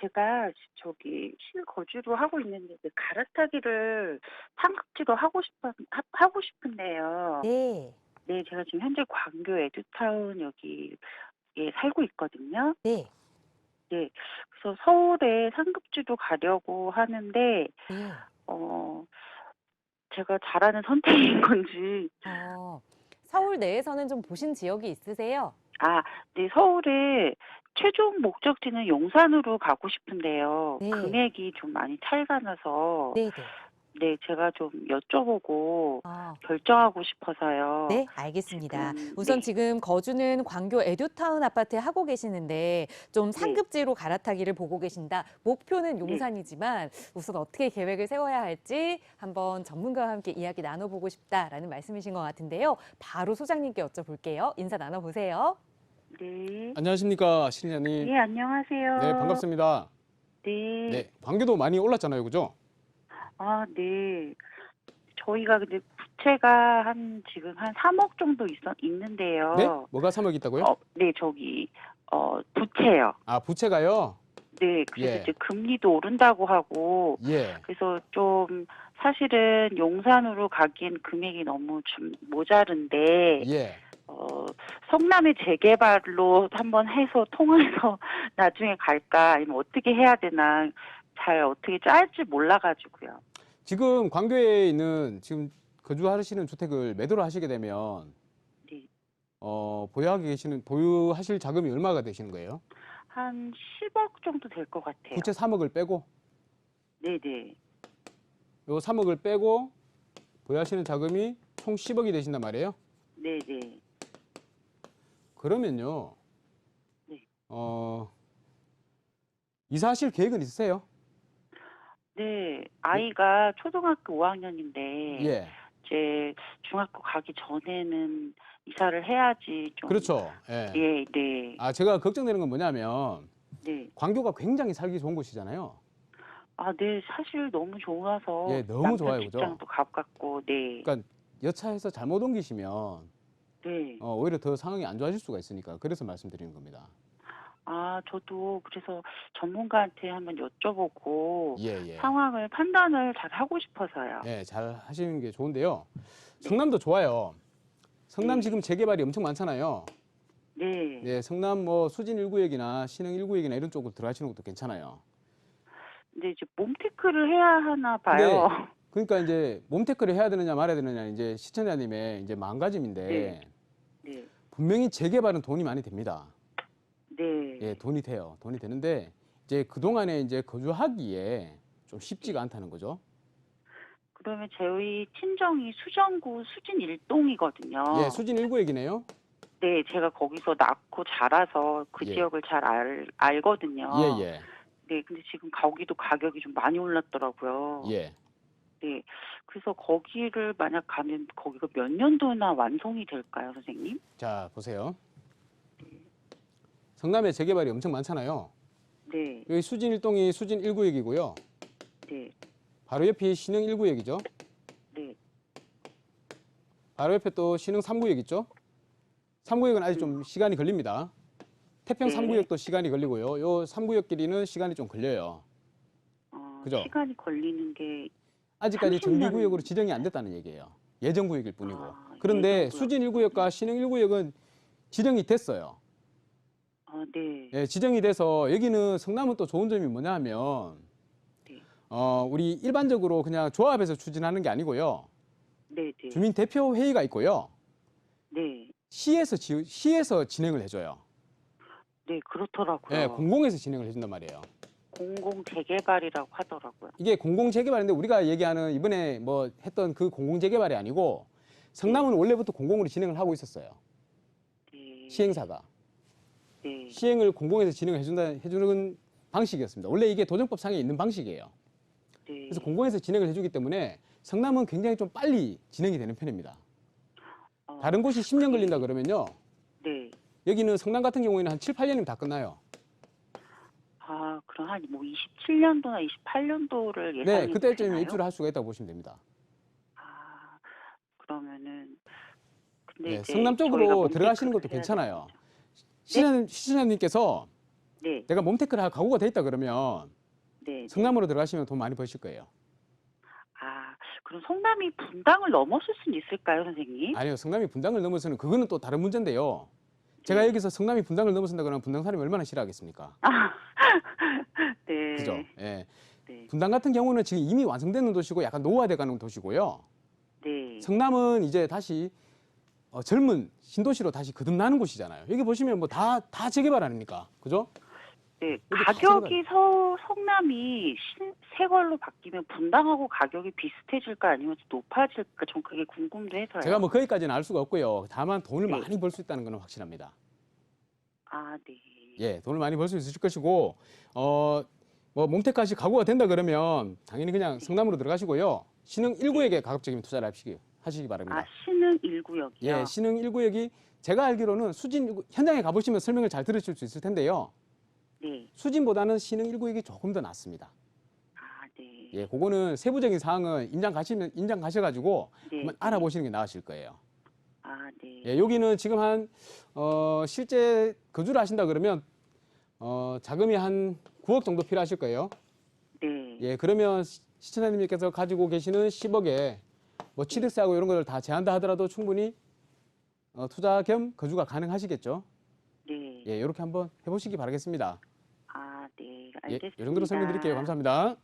제가 저기 실거주로 하고 있는데 그 갈아타기를 상급지로 하고 싶어 하, 하고 싶은데요. 네. 네, 제가 지금 현재 광교 에듀타운 여기에 살고 있거든요. 네. 네, 그래서 서울에 상급지로 가려고 하는데 네. 어 제가 잘하는 선택인 건지 어, 서울 내에서는 좀 보신 지역이 있으세요? 아, 네, 서울에 최종 목적지는 용산으로 가고 싶은데요. 네. 금액이 좀 많이 차이가 나서 네, 네. 네, 제가 좀 여쭤보고 아, 결정하고 싶어서요. 네, 알겠습니다. 지금, 우선 네. 지금 거주는 광교 에듀타운 아파트에 하고 계시는데 좀 네. 상급지로 갈아타기를 보고 계신다. 목표는 용산이지만 우선 어떻게 계획을 세워야 할지 한번 전문가와 함께 이야기 나눠보고 싶다라는 말씀이신 것 같은데요. 바로 소장님께 여쭤볼게요. 인사 나눠보세요. 네. 안녕하십니까 신인자님. 네, 안녕하세요. 네 반갑습니다. 네. 네 광교도 많이 올랐잖아요, 그죠? 아, 네. 저희가 근데 부채가 한 지금 한 3억 정도 있어 있는데요. 네? 뭐가 3억 있다고요? 어, 네, 저기 어 부채요. 아 부채가요? 네, 그래서 예. 이제 금리도 오른다고 하고 예. 그래서 좀 사실은 용산으로 가기엔 금액이 너무 좀 모자른데 예. 어, 성남의 재개발로 한번 해서 통해서 나중에 갈까 아니면 어떻게 해야 되나 잘 어떻게 짤지 몰라가지고요. 지금 광교에 있는 지금 거주하시는 주택을 매도를 하시게 되면 네. 어 보유하고 계시는 보유하실 자금이 얼마가 되시는 거예요? 한 10억 정도 될 것 같아요. 부채 3억을 빼고 네네. 요 3억을 빼고 보유하시는 자금이 총 10억이 되신단 말이에요. 네네. 그러면요. 네. 어 이사하실 계획은 있으세요? 네, 아이가 초등학교 5학년인데 예. 이제 중학교 가기 전에는 이사를 해야지 좀. 그렇죠. 예. 예, 네, 아 제가 걱정되는 건 뭐냐면 네. 광교가 굉장히 살기 좋은 곳이잖아요. 아, 네, 사실 너무 좋아서 예, 너무 남편 좋아요, 그죠? 직장도 가깝고, 네, 그러니까 여차해서 잘못 옮기시면 네. 어, 오히려 더 상황이 안 좋아질 수가 있으니까 그래서 말씀드리는 겁니다. 아, 저도 그래서 전문가한테 한번 여쭤보고 예, 예. 상황을 판단을 잘 하고 싶어서요. 예, 잘 하시는 게 좋은데요. 성남도 좋아요. 성남 네. 지금 재개발이 엄청 많잖아요. 네, 예, 성남 뭐 수진 1구역이나 신흥 1구역이나 이런 쪽으로 들어가시는 것도 괜찮아요. 근데 이제 몸테크를 해야 하나 봐요. 그러니까 이제 몸테크를 해야 되느냐 말아야 되느냐 이제 시청자님의 이제 마음가짐인데 네. 네, 분명히 재개발은 돈이 많이 됩니다. 네, 예, 돈이 돼요. 돈이 되는데 이제 그 동안에 이제 거주하기에 좀 쉽지가 않다는 거죠. 그러면 저희 친정이 수정구 수진 일동이거든요. 예, 수진 1구역이네요. 네, 제가 거기서 낳고 자라서 그 예. 지역을 잘 알, 알거든요. 예, 예, 네, 근데 지금 거기도 가격이 좀 많이 올랐더라고요. 예. 네, 그래서 거기를 만약 가면 거기가 몇 년도나 완성이 될까요, 선생님? 자, 보세요. 성남에 재개발이 엄청 많잖아요. 네, 여기 수진 1동이 수진 1구역이고요. 네, 바로 옆이 신흥 1구역이죠. 네, 바로 옆에 또 신흥 3구역 있죠. 3구역은 아직 좀 시간이 걸립니다. 태평 네. 3구역도 시간이 걸리고요. 요 3구역 길이는 시간이 좀 걸려요. 어, 그죠? 시간이 걸리는 게 아직까지 30년. 정비구역으로 지정이 안 됐다는 얘기예요. 예정 구역일 뿐이고. 아, 그런데 예정 구역. 수진 1구역과 신흥 1구역은 지정이 됐어요. 아, 네, 예, 지정이 돼서 여기는 성남은 또 좋은 점이 뭐냐면 네. 어, 우리 일반적으로 그냥 조합에서 추진하는 게 아니고요. 네, 네, 주민 대표 회의가 있고요. 네, 시에서 지, 시에서 진행을 해줘요. 네, 그렇더라고요. 예, 공공에서 진행을 해준단 말이에요. 공공 재개발이라고 하더라고요. 이게 공공 재개발인데 우리가 얘기하는 이번에 뭐 했던 그 공공 재개발이 아니고 성남은 원래부터 공공으로 진행을 하고 있었어요. 네, 시행사가 네, 시행을 공공에서 진행을 해준다 해주는 방식이었습니다. 원래 이게 도정법 상에 있는 방식이에요. 네. 그래서 공공에서 진행을 해주기 때문에 성남은 굉장히 좀 빨리 진행이 되는 편입니다. 어, 다른 곳이 10년 걸린다 그러면요. 네. 여기는 성남 같은 경우에는 한 7, 8년이면 다 끝나요. 아, 그럼 한 뭐 27년도나 28년도를 예상이 네, 되나요? 입주를 할 수가 있다고 보시면 됩니다. 아, 그러면은 근데 네, 이제 성남 저희가 쪽으로 들어가시는 것도 해야 괜찮아요. 시장, 시장님께서 네, 내가 몸테크를 할 각오가 돼 있다 그러면 네. 성남으로 들어가시면 돈 많이 버실 거예요. 아, 그럼 성남이 분당을 넘었을 수는 있을까요, 선생님? 아니요, 성남이 분당을 넘어서는 그거는 또 다른 문제인데요. 제가 네. 여기서 성남이 분당을 넘어선다 그러면 분당 사람이 얼마나 싫어하겠습니까? 아, 네. 그죠? 예. 네. 분당 같은 경우는 지금 이미 완성되는 도시고 약간 노후화돼 가는 도시고요. 네. 성남은 이제 다시 어, 젊은 신도시로 다시 거듭나는 곳이잖아요. 여기 보시면 뭐 다 다 재개발 아닙니까? 그죠? 네. 가격이 서, 성남이 신, 새 걸로 바뀌면 분당하고 가격이 비슷해질까 아니면 높아질까 전 그게 궁금도 해서요. 제가 뭐 거기까지는 알 수가 없고요. 다만 돈을 네. 많이 벌 수 있다는 건 확실합니다. 아, 네. 예, 돈을 많이 벌 수 있을 것이고 어, 뭐 몽테까지 각오가 된다 그러면 당연히 그냥 성남으로 들어가시고요. 신흥 1구역에 가급적이면 투자를 하시기 하시기 바랍니다. 아, 신흥 1구역이요. 예, 신흥 1구역이 제가 알기로는 수진 1구 현장에 가보시면 설명을 잘 들으실 수 있을 텐데요. 네. 수진보다는 신흥 1구역이 조금 더 낫습니다. 아, 네. 예, 그거는 세부적인 사항은 임장 가시면 임장 가셔 가지고 네. 한번 알아보시는 게 나으실 거예요. 아, 네. 예, 여기는 지금 한 어, 실제 거주를 하신다 그러면 어, 자금이 한 9억 정도 필요하실 거예요. 네. 예, 그러면 시- 시청자님께서 가지고 계시는 10억에 뭐 취득세하고 이런 것을 다 제한다 하더라도 충분히 어, 투자 겸 거주가 가능하시겠죠. 네. 예, 이렇게 한번 해보시기 바라겠습니다. 아, 네. 예, 알겠습니다. 이 정도로 설명드릴게요. 감사합니다.